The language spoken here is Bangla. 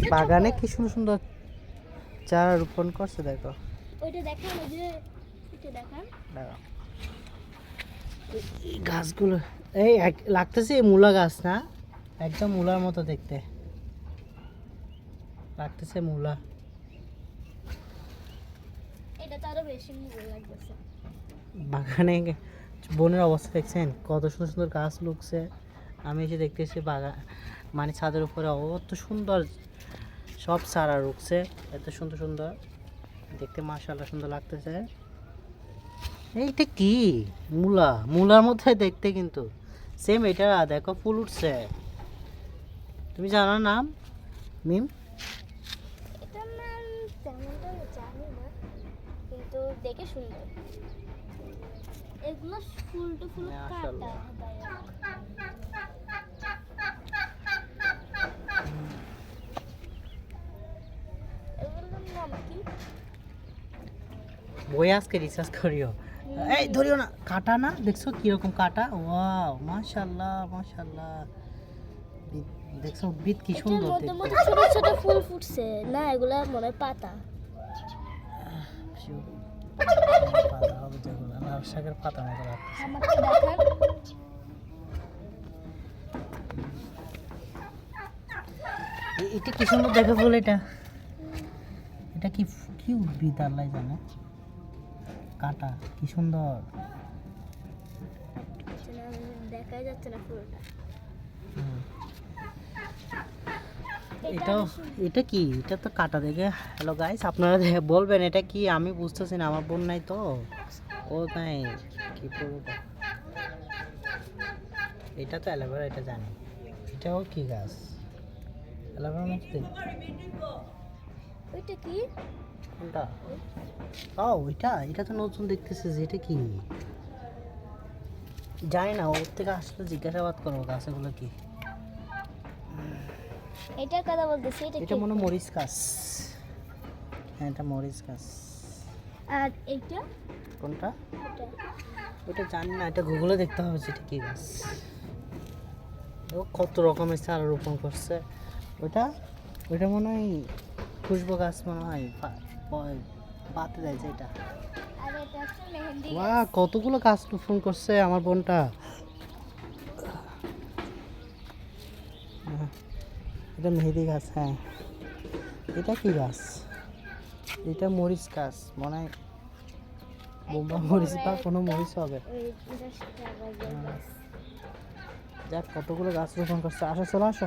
বাগানে কি সুন্দর সুন্দর চারা রোপণ করছে দেখো। ওইটা দেখান ওই যে ওইটা দেখান। এই- গাছগুলো এই লাগতেছে মূলা গাছ না? একদম মূলার মতো দেখতে। লাগতেছে মূলা। এটা তো আরও বেশি মজা লাগতেছে। বাগানে বনের অবস্থা দেখছেন? কত সুন্দর সুন্দর গাছ লুকছে। আমি এসে দেখতেছি বাগান মানে ছাদের উপরে অত সুন্দর সব চারা রুকছে এত সুন্দর সুন্দর। দেখতে মাশাআল্লাহ সুন্দর লাগতেছে। এইটা কি? মূলা। মূলার মধ্যে দেখতে কিন্তু সেম এটা দেখো ফুল উঠছে। তুমি জানো নাম? মিম? দেখে সুন্দর এগুলো ফুল টু ফুল কাটা এগুলোর নাম কি বই আজকে রিসার্চ করিও। এই ধরিও না। কাটা না? দেখছ কীরকম কাটা? ওয়াও মাশাআল্লাহ মাশাআল্লাহ। দেখছ উদ্ভিদ কি সুন্দর ছোট ছোট ফুল ফুটছে। না এগুলা মনে পাতা। পাতা হবে যেগুলো লাল শাকের পাতা মতো লাগছে এটা কি সুন্দর দেখে ফুল এটা। এটা কি কি উদ্ভিদ আল্লাহ জানে। কাটা কি সুন্দর। যাচ্ছে না এটা এটাও এটা কি? এটা তো কাটা দেখে। হ্যালো গাইস আপনারা বলবেন এটা কি? আমি বুঝতেছি না আমার বোন নাই তো। ও নাই। কি করব এটা তো অ্যালোভেরা এটা জানি। এটাও কি গাছ? অ্যালোভেরা দেখতে। ওইটা কি? কোনটা? ও ওইটা? এটা তো নতুন দেখতেছে যে এটা কি? জানি না ওর থেকে আসলে জিজ্ঞাসাবাদ করব গাছগুলো কি। এটার কথা বলতেছি এটা এটা মনে মরিচ গাছ। হ্যাঁ এটা মরিচ গাছ। আর এইটা কোনটা? এটা। ওটা জানি না এটা গুগলে দেখতে হবে সেটা কি গাছ। ও কত রকমের চারা রোপণ করছে। ওটা ওইটা মনে হয় খুশবু গাছ মনে হয়। দেয় যেটা ওয়া কতগুলো গাছ রোপণ করছে আমার বোনটা। এটা মেহেদি গাছ হ্যাঁ। এটা কি গাছ? এটা মরিচ গাছ মনে হয় বোম্বা মরিচ বা কোনো মরিচ হবে। গাছ। যাক কতগুলো গাছ রোপণ করছে। আসো চলো আসো।